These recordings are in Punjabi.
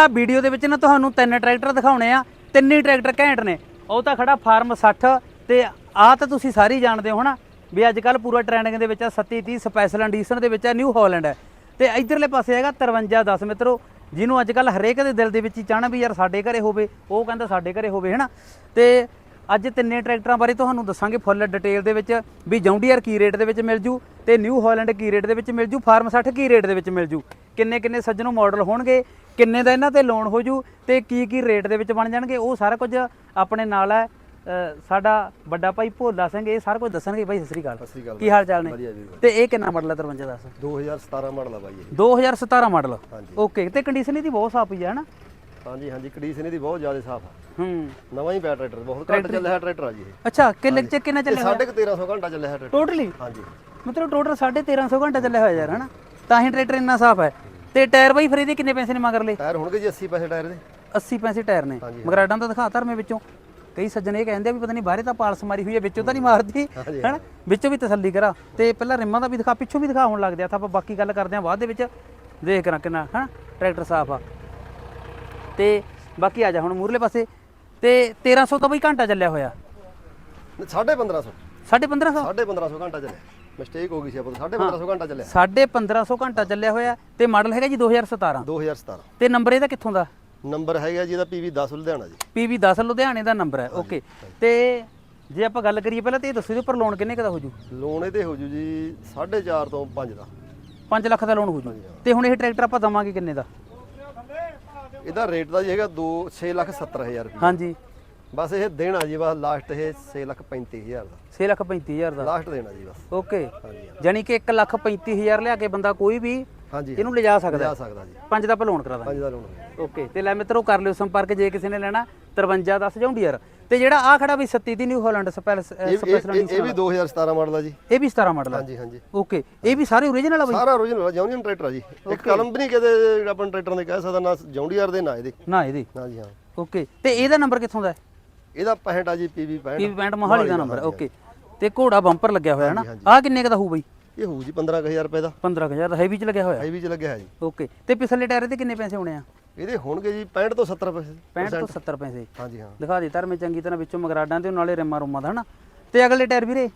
ਆ ਵੀਡੀਓ ਦੇ ਵਿੱਚ ਨਾ ਤੁਹਾਨੂੰ ਤਿੰਨ ਟਰੈਕਟਰ ਦਿਖਾਉਣੇ ਆ, ਤਿੰਨੇ ਹੀ ਟਰੈਕਟਰ ਘੈਂਟ ਨੇ। ਉਹ ਤਾਂ ਖੜਾ ਫਾਰਮ 60 ਤੇ ਆ ਤਾਂ ਤੁਸੀਂ ਸਾਰੇ ਜਾਣਦੇ ਹੋ ਨਾ ਵੀ ਅੱਜ ਕੱਲ ਪੂਰਾ ਟ੍ਰੈਂਡਿੰਗ ਦੇ ਵਿੱਚ ਆ 3730 ਸਪੈਸ਼ਲ ਐਡੀਸ਼ਨ ਦੇ ਵਿੱਚ ਆ ਨਿਊ ਹਾਲੈਂਡ ਹੈ। ਤੇ ਇਧਰਲੇ ਪਾਸੇ ਹੈਗਾ 5310 ਮਿੱਤਰੋ, ਜਿਹਨੂੰ ਅੱਜ ਕੱਲ ਹਰੇਕ ਦੇ ਦਿਲ ਦੇ ਵਿੱਚ ਹੀ ਚਾਹਣਾ ਵੀ ਯਾਰ ਸਾਡੇ ਘਰੇ ਹੋਵੇ, ਉਹ ਕਹਿੰਦਾ ਸਾਡੇ ਘਰੇ ਹੋਵੇ ਹਨਾ ਤੇ ਅੱਜ ਤਿੰਨੇ ਟਰੈਕਟਰਾਂ ਬਾਰੇ ਤੁਹਾਨੂੰ ਦੱਸਾਂਗੇ ਫੁੱਲ ਡਿਟੇਲ ਦੇ ਵਿੱਚ ਵੀ ਜੌਂਡੀਅਰ ਕੀ ਰੇਟ ਦੇ ਵਿੱਚ ਮਿਲ ਜੂ ਤੇ ਨਿਊ ਹਾਲੈਂਡ ਕੀ ਰੇਟ ਦੇ ਵਿੱਚ ਮਿਲ ਜੂ ਫਾਰਮ 60 ਕੀ ਰੇਟ ਦੇ ਵਿੱਚ ਮਿਲ ਜੂ। ਕਿੰਨੇ ਕਿੰਨੇ ਸੱਜਣੋਂ ਮਾਡਲ ਹੋਣਗੇ ਕਿੰਨੇ ਦਾ ਇਹਨਾਂ ਤੇ ਲੋਨ ਹੋ ਜੂ ਤੇ ਕੀ ਕੀ ਰੇਟ ਦੇ ਵਿੱਚ ਬਣ ਜਾਣਗੇ ਉਹ ਸਾਰਾ ਕੁਝ ਆਪਣੇ ਨਾਲ ਹੈ। ਸਾਡਾ ਵੱਡਾ ਭਾਈ ਭੋਲਾ ਸਿੰਘ ਇਹ ਸਾਰਾ ਕੁਝ ਦੱਸਣਗੇ ਭਾਈ ਸਤਿ ਸ੍ਰੀ ਅਕਾਲ। ਸਤਿ ਸ੍ਰੀ ਅਕਾਲ ਕੀ ਹਾਲ ਚਾਲ ਨੇ? ਤੇ ਇਹ ਕਿੰਨਾ ਮਾਡਲ ਹੈ 5310 2017 ਮਾਡਲ ਆ ਬਾਈ ਇਹ। 2017 ਮਾਡਲ। ਓਕੇ ਤੇ ਕੰਡੀਸ਼ਨ ਇਹਦੀ ਬਹੁਤ ਸਾਫ਼ ਹੀ ਹੈ ਹਨਾ? ਹਾਂਜੀ ਹਾਂਜੀ ਕੰਡੀਸ਼ਨ ਇਹਦੀ ਬਹੁਤ ਜ਼ਿਆਦਾ ਸਾਫ਼ ਆ। ਹੂੰ। ਨਵਾਂ ਹੀ ਪਿਆ ਟਰੈਕਟਰ ਬਹੁਤ ਘੱਟ ਚੱਲਿਆ ਟਰੈਕਟਰ ਆ ਜੀ ਇਹ। ਅੱਛਾ ਕਿੰਨੇ ਚ ਕਿੰਨਾ ਚੱਲਿਆ ਕੁ 1300 ਘੰਟਾ ਚੱਲਿਆ ਟਰੈਕਟਰ। ਟੋਟਲੀ ਹਾਂਜੀ। ਮਤਲਬ ਟੋਟਲ 1350 ਘੰਟਾ ਚੱਲਿਆ ਹੋਇਆ ਯਾਰ ਹਨਾ? ਤਾਂ ਹੀ ਟਰੈਕਟਰ ਇੰਨਾ ਸਾਫ਼ ਹੈ। ਤੇ ਟਾਇਰ ਬਾਈ ਫਿਰ ਇਹਦੇ ਕਿੰਨੇ ਪੈਸੇ ਨੇ ਮਗਰ ਲਏ ਟਾਇਰ ਹੋਣਗੇ ਜੀ 80 ਪੈਸੇ ਟਾਇਰ ਦੇ। 80 ਪੈਸੇ ਟਾਇਰ ਨੇ। ਮਗਰਾਡਾਂ ਦਾ ਦਿਖਾ ਧਰਮੇ ਵਿੱਚੋਂ। ਕਈ ਸੱਜਣ ਇਹ ਕਹਿੰਦੇ ਆ ਵੀ ਪਤਾ ਨਹੀਂ ਬਾਹਰੇ ਤਾਂ ਪਾਲਸ ਮਾਰੀ ਹੋਈ ਹੈ ਵਿੱਚੋਂ ਤਾਂ ਨਹੀਂ ਮਾਰਦੀ ਹੈਨਾ? ਵਿੱਚੋਂ ਵੀ ਤਸੱਲੀ ਕਰਾ। ਤੇ ਪਹਿਲਾਂ ਰਿਮਾਂ ਦਾ ਵੀ ਦਿਖਾ ਪਿੱਛੋਂ ਵੀ ਦਿਖਾ ਹੋਣ ਲੱਗ ਗਿਆ। ਤਾਂ ਆਪਾਂ ਬਾਕੀ ਗੱਲ ਕਰਦੇ ਹਾਂ ਬਾਅਦ ਦੇ ਵਿੱਚ। ਦੇਖ ਕਰਾਂ ਕਿੰਨਾ ਹਨਾ? ਟਰੈਕਟਰ ਸਾਫ਼ ਆ। ਤੇ ਬਾਕੀ ਆ ਜਾ ਹੁਣ ਮੂਰਲੇ ਪਾਸੇ। ਤੇ 1300 ਤਾਂ ਬਈ ਘੰਟਾ ਚੱਲਿਆ ਹੋਇਆ। 1550 1550 1550 ਘੰਟਾ ਚੱਲਿਆ। ਮਿਸਟੇਕ ਹੋ ਗਈ ਸੀ ਆਪਾਂ ਤੋਂ 1550 ਘੰਟਾ ਚੱਲਿਆ। 1550 ਘੰਟਾ ਚੱਲਿਆ ਹੋਇਆ ਤੇ ਮਾਡਲ ਹੈਗਾ ਜੀ 2017 2017 ਤੇ ਨੰਬਰ ਇਹਦਾ ਕਿੱਥੋਂ ਦਾ? ਨੰਬਰ ਹੈਗਾ ਜੀ ਇਹਦਾ PV 10 ਲੁਧਿਆਣਾ ਜੀ। PV 10 ਲੁਧਿਆਣੇ ਦਾ ਨੰਬਰ ਹੈ ਓਕੇ ਤੇ ਜੇ ਆਪਾਂ ਗੱਲ ਕਰੀਏ ਪਹਿਲਾਂ ਤੇ ਇਹ ਦੱਸੋ ਇਹਦੇ ਉੱਪਰ ਲੋਨ ਕਿੰਨੇ ਕੁ ਦਾ ਹੋ ਜੂ ਲੋਨ ਇਹਦੇ ਹੋ ਜੂ ਜੀ 4.5 ਤੋਂ 5 ਦਾ। 5 ਲੱਖ ਦਾ ਲੋਨ ਹੋ। ਜੂ ਤੇ ਹੁਣ ਇਹ ਟਰੈਕਟਰ ਆਪਾਂ ਦਵਾਂਗੇ ਕਿੰਨੇ ਦਾ? ਇਹਦਾ ਰੇਟ ਦਾ ਜੀ ਹੈਗਾ 2 6 ਲੱਖ 70 ਹਜ਼ਾਰ ਰੁਪਏ ਹਾਂਜੀ। ਬਸ ਇਹ ਦੇਣਾ ਜੀ ਬਸ ਲਾਸਟ ਇਹ 6 ਲੱਖ 35 ਹਜ਼ਾਰ ਦਾ। 6 ਲੱਖ 35000 ਦਾ? ਲਾਸਟ ਦੇਣਾ ਜੀ ਬਸ। ਓਕੇ। ਹਾਂਜੀ ਜਾਨੀ ਕਿ 1 ਲੱਖ 35000 ਲਿਆ ਕੇ ਬੰਦਾ ਕੋਈ ਵੀ ਹਾਂਜੀ ਇਹਨੂੰ ਲਿਜਾ ਸਕਦਾ। ਜਾ ਸਕਦਾ ਜੀ। ਪੰਜ ਦਾ ਆਪਾਂ ਲੋਨ ਕਰਾ ਦਾਂਗੇ। 5 ਦਾ ਲੋਨ ਓਕੇ। ਤੇ ਲੈ ਮਿੱਤਰੋ ਕਰ ਲਿਓ ਸੰਪਰਕ ਜੇ ਕਿਸੇ ਨੇ ਲੈਣਾ 53 10 ਜੌਂਡੀਅਰ। ਤੇ ਜਿਹੜਾ ਆ ਖੜਾ ਵੀ 37 ਦੀ ਨਿਊ ਹਾਲੈਂਡ ਇਹ- ਸਪੈਸ਼ਲ ਇਹ ਵੀ 2017 ਮਾਡਲ ਆ ਜੀ। ਇਹ ਵੀ 17 ਮਾਡਲ ਹਾਂਜੀ ਹਾਂਜੀ। ਓਕੇ ਇਹ ਵੀ ਸਾਰੇ ਓਰੀਜਨਲ ਆ ਬਈ? ਸਾਰਾ origignal ਜੌਨੀਅਨ ਟਰੈਕਟਰ ਆ ਜੀ। ਇੱਕ ਕਲਮ ਵੀ ਨਹੀਂ ਕਿਤੇ ਜਿਹੜਾ ਆਪਾਂ ਟਰੈਕਟਰ ਨੇ ਕਹਿ ਸਕਦਾ ਨਾ ਜੌਂਡੀਆਰ ਦੇ ਨਾ ਇਹਦੇ। ਨਾ ਇਹਦੀ। ਹਾਂਜੀ ਹਾਂ। ਓਕੇ ਤੇ ਇਹਦਾ ਨੰਬਰ ਕਿੱਥੋਂ ਦਾ ਇਹਦਾ 65 ਆ ਜੀ PV 65 ਪੀਵੀ ਪੈਂਟ ਮੋਹਾਲੀ ਦਾ ਨੰਬਰ ਓਕੇ ਤੇ ਘੋੜਾ ਬੰਪਰ ਲੱਗਿਆ ਹੋਇਆ ਹੈ ਨਾ ਆ ਕਿੰਨੇ ਕ ਦਾ ਹੋਊ ਬਈ? ਇਹ ਹੋਊ ਜੀ 15000 ਰੁਪਏ ਦਾ। 15000 ਦਾ ਹੈਵੀ ਚ ਲੱਗਿਆ ਹੋਇਆ? ਹਾਈਵੇ 'ਚ ਲੱਗਿਆ ਹੈ ਜੀ। ਓਕੇ ਤੇ ਪਿਛਲੇ ਟਾਇਰ ਦੇ ਕਿੰਨੇ ਪੈਸੇ ਹੋਣੇ ਆ? ਇਹਦੇ ਹੋਣਗੇ ਜੀ 65 ਤੋਂ 70 ਪੈਸੇ। 65 ਤੋਂ 70 ਪੈਸੇ। ਹਾਂਜੀ ਹਾਂ। ਦਿਖਾ ਦੇ ਧਰਮੇ ਚੰਗੀ ਤਰ੍ਹਾਂ ਵਿੱਚੋਂ ਮਗਰਾਡਾਂ ਤੇ ਨਾਲੇ ਰਿਮਾਂ ਰੁਮਾਂ ਦਾ ਹਨਾ? ਤੇ ਅਗਲੇ ਟਾਇਰ ਵੀਰੇ?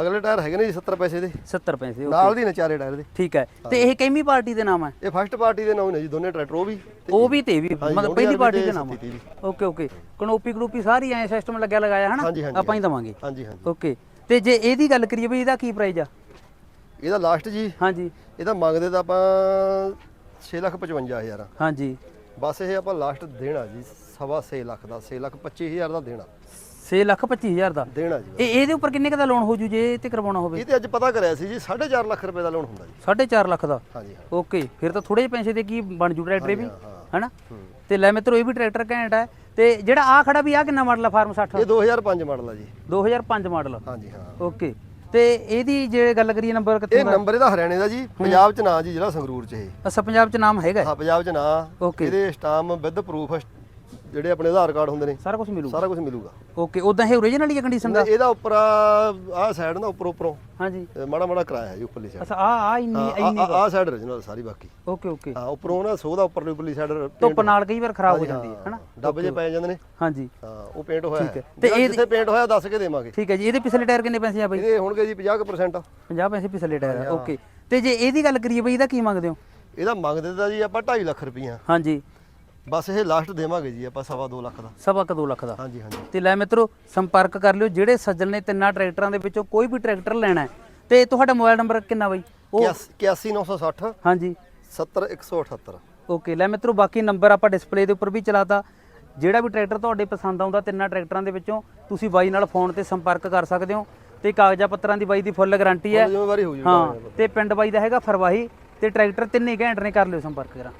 ਅਗਲੇ ਟਾਇਰ ਹੈਗੇ ਨੇ ਜੀ 70 ਪੈਸੇ ਦੇ। 70 ਪੈਸੇ ਓਕੇ। ਨਾਲ ਦੀ ਨੇ ਚਾਰੇ ਟਾਇਰ ਦੇ। ਠੀਕ ਹੈ। ਤੇ ਇਹ ਕਿੰਨੀ ਪਾਰਟੀ ਦੇ ਨਾਮ ਹੈ? ਇਹ ਫਸਟ ਪਾਰਟੀ ਦੇ ਨਾਮ ਨੇ ਜੀ ਦੋਨੇ ਟਰੈਕਟਰ ਉਹ ਵੀ ਉਹ ਵੀ ਤੇ ਵੀ ਮਤਲਬ ਵੀ ਪਹਿਲੀ ਪਾਰਟੀ ਦੇ ਨਾਮ 37 ਵੀ। Okay okay. ਕਨੋਪੀ ਗਰੂਪੀ ਸਾਰੀ ਐ ਸਿਸਟਮ ਲੱਗਿਆ ਲਗਾਇਆ ਹਨਾ? ਆਪਾਂ ਹੀ ਦਵਾਂਗੇ। ਹਾਂਜੀ ਹਾਂਜੀ। ਓਕੇ। ਤੇ ਜੇ ਇਹਦੀ ਗੱਲ ਕਰੀਏ ਬਈ ਇਹਦਾ ਕੀ ਪ੍ਰਾਈਸ ਆ? ਇਹਦਾ ਲਾਸਟ ਜੀ। ਹਾਂਜੀ। ਇਹਦਾ ਮੰਗਦੇ ਤਾਂ ਆਪਾਂ 655000 ਹਾਂਜੀ। ਬਸ ਇਹ ਆਪਾਂ ਲਾਸਟ ਦੇਣਾ ਜੀ ਸਵਾ 6 ਲੱਖ ਦਾ 6 ਲੱਖ 25000 ਦਾ ਦੇਣਾ। 6 ਲੱਖ 25000 ਦਾ? ਦੇਣਾ ਜੀ। ਇਹ ਇਹਦੇ ਉੱਪਰ ਕਿੰਨੇ ਕ ਦਾ ਲੋਨ ਹੋ ਜੂ ਜੇ ਤੇ ਕਰਵਾਉਣਾ ਹੋਵੇ? ਇਹ ਤੇ ਅੱਜ ਪਤਾ ਕਰਿਆ ਸੀ ਜੀ 4.5 ਲੱਖ ਰੁਪਏ ਦਾ ਲੋਨ ਹੁੰਦਾ ਜੀ। 4.5 ਲੱਖ ਦਾ? ਹਾਂਜੀ ਹਾਂ ਓਕੇ ਫਿਰ ਤਾਂ ਥੋੜੇ ਜਿਹੇ ਪੈਸੇ ਦੇ ਕੀ ਬਣ ਜੂ ਟਰੈਕਟਰ ਵੀ? ਹਨਾ? ਤੇ ਲੈ ਮਿੱਤਰੋ ਇਹ ਵੀ ਟਰੈਕਟਰ ਘੈਂਟ ਹੈ ਤੇ ਜਿਹੜਾ ਆ ਖੜਾ ਵੀ ਆ ਕਿੰਨਾ ਮਾਡਲ ਆ ਫਾਰਮ 60 ਇਹ 2005 ਮਾਡਲ ਆ ਜੀ। 2005 ਮਾਡਲ ਹਾਂਜੀ ਹਾਂ। ਓਕੇ ਤੇ ਇਹਦੀ ਜੇ ਗੱਲ ਕਰੀਏ ਨੰਬਰ ਕਿੱਥੋਂ ਇਹ ਨੰਬਰ ਇਹਦਾ ਹਰਿਆਣੇ ਦਾ ਜੀ ਪੰਜਾਬ ਚ ਨਾਂ ਜੀ ਜਿਹੜਾ ਸੰਗਰੂਰ ਚ ਇਹ ਅੱਛਾ ਪੰਜਾਬ ਚ ਨਾਮ ਹੈਗਾ ਹੈ? ਹਾਂ ਪੰਜਾਬ ਚ ਨਾਂ Okay. ਇਹਦੇ ਸਟਾਮ ਵਿਦ ਪ੍ਰੂਫ ਜਿਹੜੇ ਆਪਣੇ ਆਧਾਰ ਕਾਰਡ ਹੁੰਦੇ ਨੇ ਸਾਰਾ ਕੁਝ ਮਿਲੂ ਸਾਰਾ ਕੁਝ ਮਿਲੂਗਾ। ਓਕੇ ਉਦਾਂ ਇਹ ਓਰੀਜਨਲ ਹੀ ਕੰਡੀਸ਼ਨ ਦਾ? ਇਹਦਾ ਉੱਪਰ ਆਹ ਸਾਈਡ ਨਾ ਉੱਪਰ ਉੱਪਰੋਂ। ਹਾਂਜੀ। ਇਹ ਮਾੜਾ ਮਾੜਾ ਕਰਾਇਆ ਹੈ ਜੀ ਉੱਪਰਲੀ ਸਾਈਡ ਅੱਛਾ ਆ ਆ ਇੰਨੀ ਇੰਨੀ ਆਹ ਸਾਈਡ origignal ਸਾਰੀ ਬਾਕੀ। ਓਕੇ ਓਕੇ ਹਾਂ ਉੱਪਰੋਂ ਨਾ ਸੋਹ ਦਾ ਉੱਪਰਲੀ ਉੱਪਰਲੀ ਸਾਈਡ ਧੁੱਪ ਨਾਲ ਕਈ ਵਾਰ ਖਰਾਬ ਹੋ ਜਾਂਦੀ ਹੈ ਹਨਾ? ਡੱਬ ਜੇ ਪੈ ਜਾਂਦੇ ਨੇ। ਹਾਂਜੀ। ਹਾਂ ਉਹ ਪੇਂਟ ਹੋਇਆ। ਹੈ। ਤੇ ਜਿੱਥੇ ਪੇਂਟ ਹੋਇਆ ਦੱਸ ਕੇ ਦੇਵਾਂਗੇ। ਠੀਕ ਹੈ ਜੀ ਇਹਦੇ ਪਿਛਲੇ ਟਾਇਰ ਕਿੰਨੇ ਪੈਸੇ ਆ ਬਈ? ਇਹਦੇ ਹੋਣਗੇ ਜੀ 50% 50 ਪੈਸੇ ਪਿਛਲੇ ਟਾਇਰ ਓਕੇ ਤੇ ਜੇ ਇਹਦੀ ਗੱਲ ਕਰੀਏ ਬਈ ਇਹਦਾ ਕੀ ਮੰਗਦੇ ਹੋ? ਇਹਦਾ ਮੰਗਦੇ ਤਾਂ ਜੀ ਆਪਾਂ 2.5 ਲੱਖ ਰੁਪਈਆ। ਹਾਂਜੀ। ਬਸ ਇਹ ਲਾਸਟ ਦੇਵਾਂਗੇ ਜੀ ਆਪਾਂ ਸਵਾ 2 ਲੱਖ ਦਾ। ਸਵਾ ਕੁ ਦੋ ਲੱਖ ਦਾ। ਹਾਂਜੀ ਹਾਂਜੀ। ਤੇ ਲੈ ਮਿੱਤਰੋ ਸੰਪਰਕ ਕਰ ਲਿਓ। ਜਿਹੜੇ ਸੱਜਣ ਨੇ ਤਿੰਨਾਂ ਟਰੈਕਟਰਾਂ ਦੇ ਵਿੱਚੋਂ ਕੋਈ ਵੀ ਟਰੈਕਟਰ ਲੈਣਾ ਹੈ ਤੇ ਤੁਹਾਡਾ ਮੋਬਾਈਲ ਨੰਬਰ ਕਿੰਨਾ ਬਈ? ਉਹ 81960 ਹਾਂਜੀ। 70178 ਓਕੇ ਲੈ ਮਿੱਤਰੋ ਬਾਕੀ ਨੰਬਰ ਆਪਾਂ ਡਿਸਪਲੇ ਦੇ ਉੱਪਰ ਵੀ ਚਲਾਤਾ। ਜਿਹੜਾ ਵੀ ਟਰੈਕਟਰ ਤੁਹਾਡੇ ਪਸੰਦ ਆਉਂਦਾ ਤਿੰਨਾਂ ਟਰੈਕਟਰਾਂ ਦੇ ਵਿੱਚੋਂ ਤੁਸੀਂ ਬਾਈ ਨਾਲ ਫੋਨ ਤੇ ਸੰਪਰਕ ਕਰ ਸਕਦੇ ਹੋ। ਤੇ ਕਾਗਜ਼ਾਂ ਪੱਤਰਾਂ ਦੀ ਬਾਈ ਦੀ ਫੁੱਲ ਗਾਰੰਟੀ ਹੈ। ਜ਼ਿੰਮੇਵਾਰੀ ਹੋ ਜੂ ਹਾਂ ਤੇ ਪਿੰਡ ਬਾਈ ਦਾ ਹੈਗਾ ਫਰਵਾਹੀ। ਤੇ ਟਰੈਕਟਰ ਤਿੰਨੇ ਘੈਂਟ ਨੇ ਕਰ ਲਿਓ ਸੰਪਰਕ ਕਰਾਂ